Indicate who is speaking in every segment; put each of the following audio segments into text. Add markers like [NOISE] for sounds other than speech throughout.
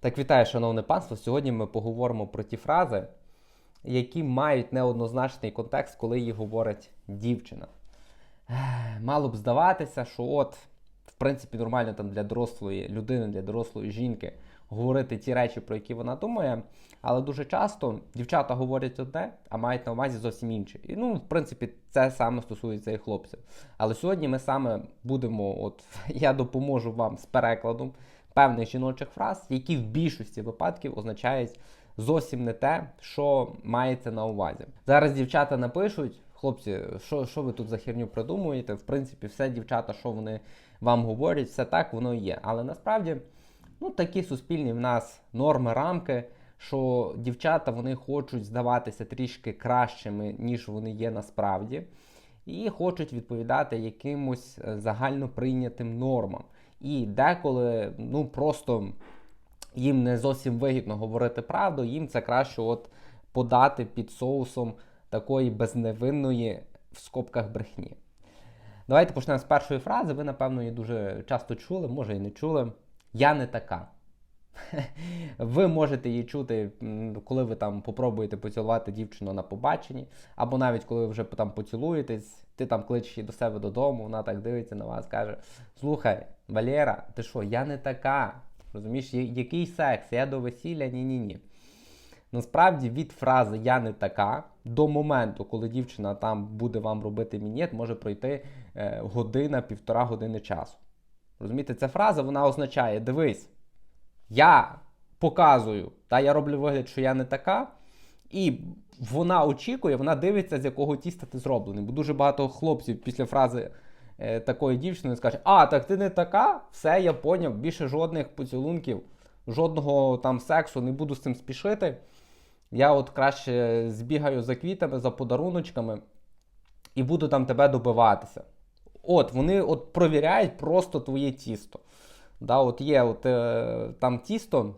Speaker 1: Так, вітаю, шановне панство. Сьогодні ми поговоримо про ті фрази, які мають неоднозначний контекст, коли їх говорить дівчина. Мало б здаватися, що от, в принципі, нормально там для дорослої людини, для дорослої жінки говорити ті речі, про які вона думає. Але дуже часто дівчата говорять одне, а мають на увазі зовсім інше. І ну, в принципі, це саме стосується і хлопців. Але сьогодні ми саме будемо, от [LAUGHS] я допоможу вам з перекладом певних жіночих фраз, які в більшості випадків означають зовсім не те, що мається на увазі. Зараз дівчата напишуть, хлопці, що, що ви тут за херню придумуєте? В принципі, все дівчата, що вони вам говорять, все так воно є. Але насправді, ну такі суспільні в нас норми, рамки. Що дівчата вони хочуть здаватися трішки кращими, ніж вони є насправді, і хочуть відповідати якимось е, загально прийнятим нормам. І деколи ну просто їм не зовсім вигідно говорити правду, їм це краще от подати під соусом такої безневинної в скобках брехні. Давайте почнемо з першої фрази. Ви, напевно, її дуже часто чули, може і не чули. Я не така. [LAUGHS] Ви можете її чути, коли ви там попробуєте поцілувати дівчину на побаченні, або навіть коли ви вже там поцілуєтесь, ти там кличеш її до себе додому, вона так дивиться на вас, каже: Слухай, Валера, ти що, я не така. Розумієш, який секс? Я до весілля? Ні-ні-ні. Насправді від фрази Я не така до моменту, коли дівчина там буде вам робити мінет, може пройти е, година, півтора години часу. Розумієте, ця фраза вона означає: дивись, я показую, та я роблю вигляд, що я не така, і вона очікує, вона дивиться, з якого тіста ти зроблений. Бо дуже багато хлопців після фрази е, такої дівчини скаже: А, так ти не така, все, я поняв, більше жодних поцілунків, жодного там сексу, не буду з цим спішити. Я от краще збігаю за квітами, за подаруночками і буду там тебе добиватися. От, вони от провіряють просто твоє тісто. Да, от є от, е, там тісто,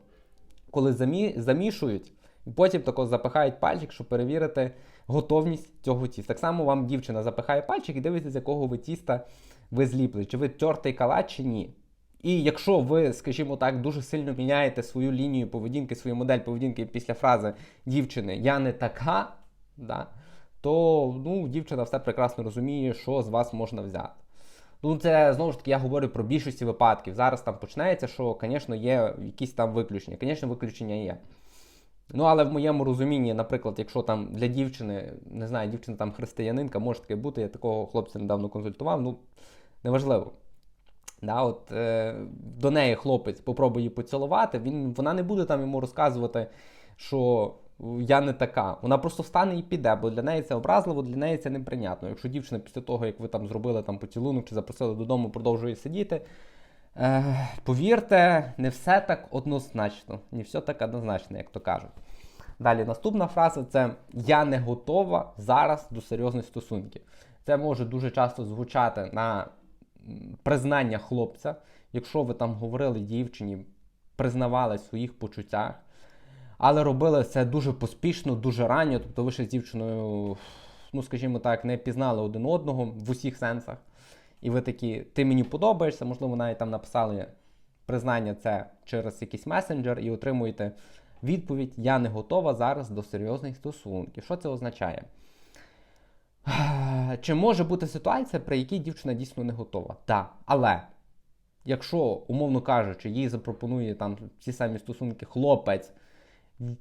Speaker 1: коли замі, замішують, потім тако запихають пальчик, щоб перевірити готовність цього тіста. Так само вам дівчина запихає пальчик і дивиться, з якого ви тіста ви зліпли, чи ви тертий калач, чи ні. І якщо ви, скажімо так, дуже сильно міняєте свою лінію поведінки, свою модель поведінки після фрази дівчини Я не така, да, то ну, дівчина все прекрасно розуміє, що з вас можна взяти. Ну, це знову ж таки я говорю про більшості випадків. Зараз там починається, що, звісно, є якісь там виключення. Звісно, виключення є. Ну, але в моєму розумінні, наприклад, якщо там для дівчини, не знаю, дівчина там християнинка, може таке бути, я такого хлопця недавно консультував, ну, неважливо. Да, от, е, до неї хлопець попробує її поцілувати, він, вона не буде там йому розказувати, що я не така. Вона просто встане і піде, бо для неї це образливо, для неї це неприйнятно. Якщо дівчина після того, як ви там зробили там поцілунок чи запросили додому, продовжує сидіти. Е, повірте, не все так однозначно, не все так однозначно, як то кажуть. Далі наступна фраза це Я не готова зараз до серйозних стосунків. Це може дуже часто звучати на признання хлопця, якщо ви там говорили дівчині, признавали своїх почуттях, але робили це дуже поспішно, дуже ранньо. Тобто ви ще з дівчиною, ну скажімо так, не пізнали один одного в усіх сенсах. І ви такі, ти мені подобаєшся, можливо, навіть там написали признання це через якийсь месенджер і отримуєте відповідь: Я не готова зараз до серйозних стосунків. Що це означає? [SIGHS] Чи може бути ситуація, при якій дівчина дійсно не готова? Так. Але якщо, умовно кажучи, їй запропонує там ці самі стосунки хлопець,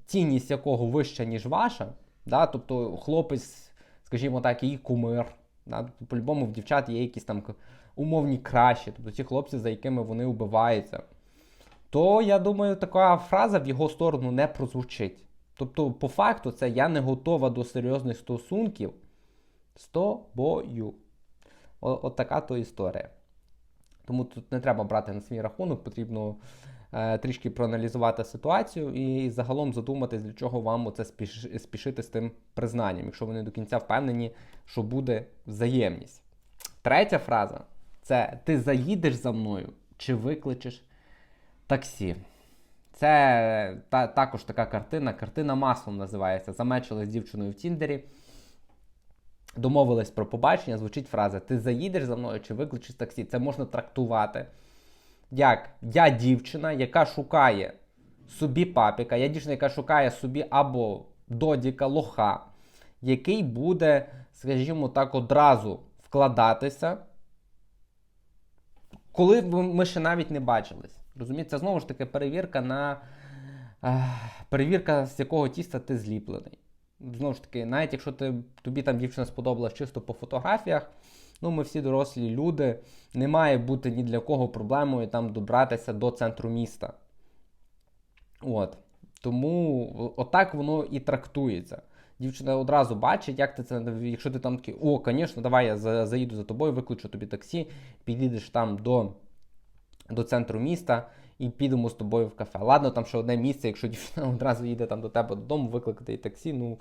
Speaker 1: цінність якого вища, ніж ваша, да, тобто хлопець, скажімо так, її кумир. Тобто, по-любому в дівчат є якісь там умовні кращі, тобто ті хлопці, за якими вони убиваються, то я думаю, така фраза в його сторону не прозвучить. Тобто, по факту, це я не готова до серйозних стосунків з тобою. От така то історія. Тому тут не треба брати на свій рахунок, потрібно е, трішки проаналізувати ситуацію і загалом задуматись, для чого вам оце спіш, спішити з тим признанням, якщо ви не до кінця впевнені, що буде взаємність. Третя фраза це ти заїдеш за мною чи викличеш таксі. Це та, також така картина. Картина маслом називається. Замечили з дівчиною в Тіндері. Домовились про побачення, звучить фраза: Ти заїдеш за мною чи викличеш таксі. Це можна трактувати як я дівчина, яка шукає собі папіка, є дівчина, яка шукає собі або додіка, лоха, який буде, скажімо так, одразу вкладатися, коли ми ще навіть не бачились. Розумієте, це знову ж таки перевірка на е, перевірка, з якого тіста ти зліплений. Знову ж таки, навіть якщо ти, тобі там дівчина сподобалась чисто по фотографіях, ну ми всі дорослі люди, не має бути ні для кого проблемою там добратися до центру міста. От. Тому отак воно і трактується. Дівчина одразу бачить, як ти це, якщо ти там такий, о, звісно, давай я заїду за тобою, викличу тобі таксі, підійдеш там до до центру міста і підемо з тобою в кафе. Ладно, там ще одне місце, якщо дівчина [LAUGHS] одразу їде там до тебе додому, викликати таксі, ну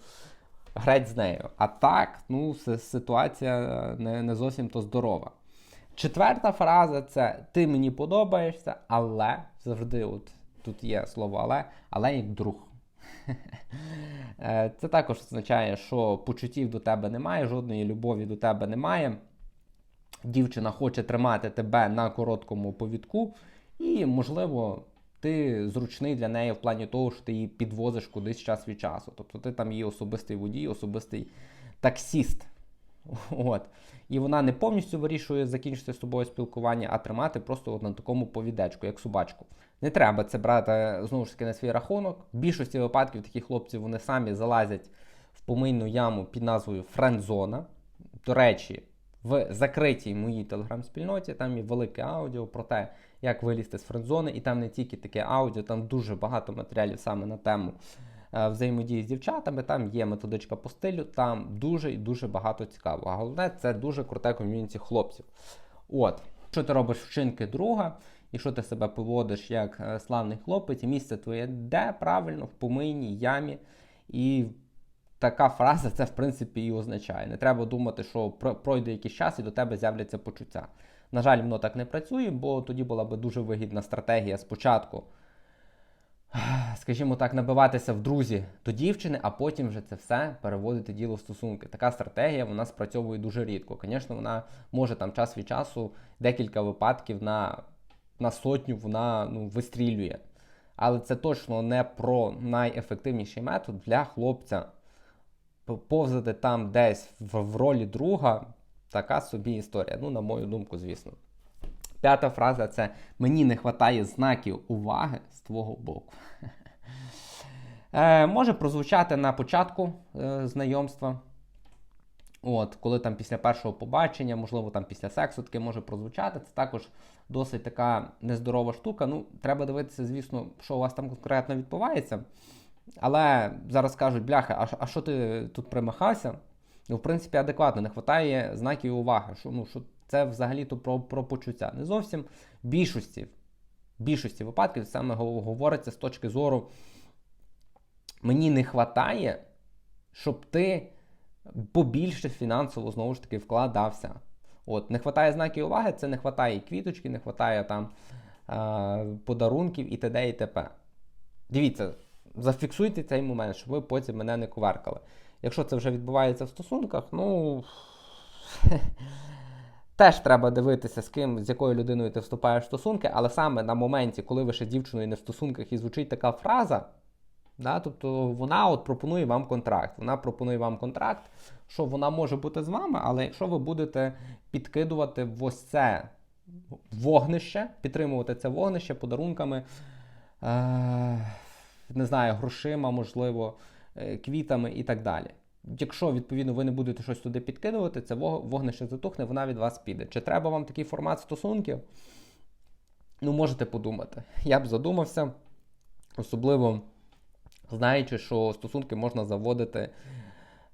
Speaker 1: греть з нею. А так, ну, ситуація не, не зовсім то здорова. Четверта фраза це ти мені подобаєшся, але завжди от тут є слово але, але як друг. [LAUGHS] Е, це також означає, що почуттів до тебе немає, жодної любові до тебе немає. Дівчина хоче тримати тебе на короткому повідку, і, можливо, ти зручний для неї в плані того, що ти її підвозиш кудись час від часу. Тобто ти там її особистий водій, особистий таксіст. От. І вона не повністю вирішує закінчити з тобою спілкування, а тримати просто от на такому повідечку, як собачку. Не треба це брати знову ж таки на свій рахунок. В більшості випадків такі хлопці вони самі залазять в помийну яму під назвою Френдзона. До речі, в закритій моїй телеграм-спільноті там є велике аудіо про те, як вилізти з френдзони, і там не тільки таке аудіо, там дуже багато матеріалів саме на тему е, взаємодії з дівчатами. Там є методичка по стилю, там дуже і дуже багато цікавого. А головне, це дуже круте ком'юніті хлопців. От, що ти робиш вчинки друга, якщо ти себе поводиш як е, славний хлопець, і місце твоє де правильно, в помийній ямі. І така фраза це в принципі і означає. Не треба думати, що пройде якийсь час і до тебе з'являться почуття. На жаль, воно так не працює, бо тоді була би дуже вигідна стратегія спочатку, скажімо так, набиватися в друзі до дівчини, а потім вже це все переводити діло в стосунки. Така стратегія вона спрацьовує дуже рідко. Звісно, вона може там час від часу декілька випадків на на сотню вона ну, вистрілює. Але це точно не про найефективніший метод для хлопця. Повзати там десь в, ролі друга така собі історія. Ну, на мою думку, звісно. П'ята фраза це мені не вистачає знаків уваги з твого боку. [LAUGHS] Е, Може прозвучати на початку е, знайомства. От, Коли там після першого побачення, можливо, там після сексу таке може прозвучати. Це також досить така нездорова штука. Ну, Треба дивитися, звісно, що у вас там конкретно відбувається. Але зараз кажуть, бляха, а, а що ти тут примахався? Ну, в принципі, адекватно, не вистачає знаків уваги. Що ну, що це взагалі-то про про почуття. Не зовсім більшості більшості випадків саме говориться з точки зору. Мені не вистачає, щоб ти побільше фінансово знову ж таки вкладався. От, Не вистачає знаків уваги, це не вистачає квіточки, не вистачає там е, подарунків і т.д. і т.п. Дивіться, зафіксуйте цей момент, щоб ви потім мене не коверкали. Якщо це вже відбувається в стосунках, ну. [LAUGHS] Теж треба дивитися, з ким, з якою людиною ти вступаєш в стосунки, але саме на моменті, коли ви ще дівчиною не в стосунках і звучить така фраза, да, тобто вона от пропонує вам контракт. Вона пропонує вам контракт, що вона може бути з вами, але якщо ви будете підкидувати в ось це вогнище, підтримувати це вогнище подарунками, е- не знаю, грошима, можливо. Е, квітами і так далі. Якщо, відповідно, ви не будете щось туди підкидувати, це вогнище затухне, вона від вас піде. Чи треба вам такий формат стосунків? Ну, можете подумати. Я б задумався, особливо знаючи, що стосунки можна заводити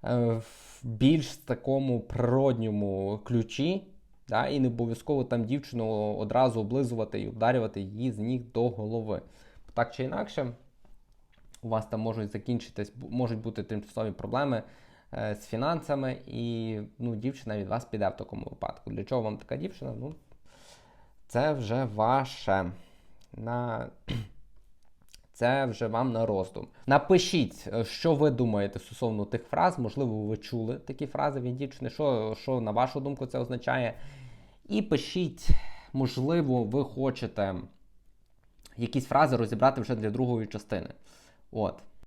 Speaker 1: е, в більш такому природньому ключі, да, і не обов'язково там дівчину одразу облизувати і ударювати її з ніг до голови. Так чи інакше у вас там можуть закінчитись, можуть бути тимчасові проблеми е, з фінансами, і ну, дівчина від вас піде в такому випадку. Для чого вам така дівчина? Ну, Це вже ваше. На... [CLEARS THROAT] Це вже вам на роздум. Напишіть, е, що ви думаєте стосовно тих фраз. Можливо, ви чули такі фрази від дівчини, що, що на вашу думку це означає. І пишіть, можливо, ви хочете якісь фрази розібрати вже для другої частини. От.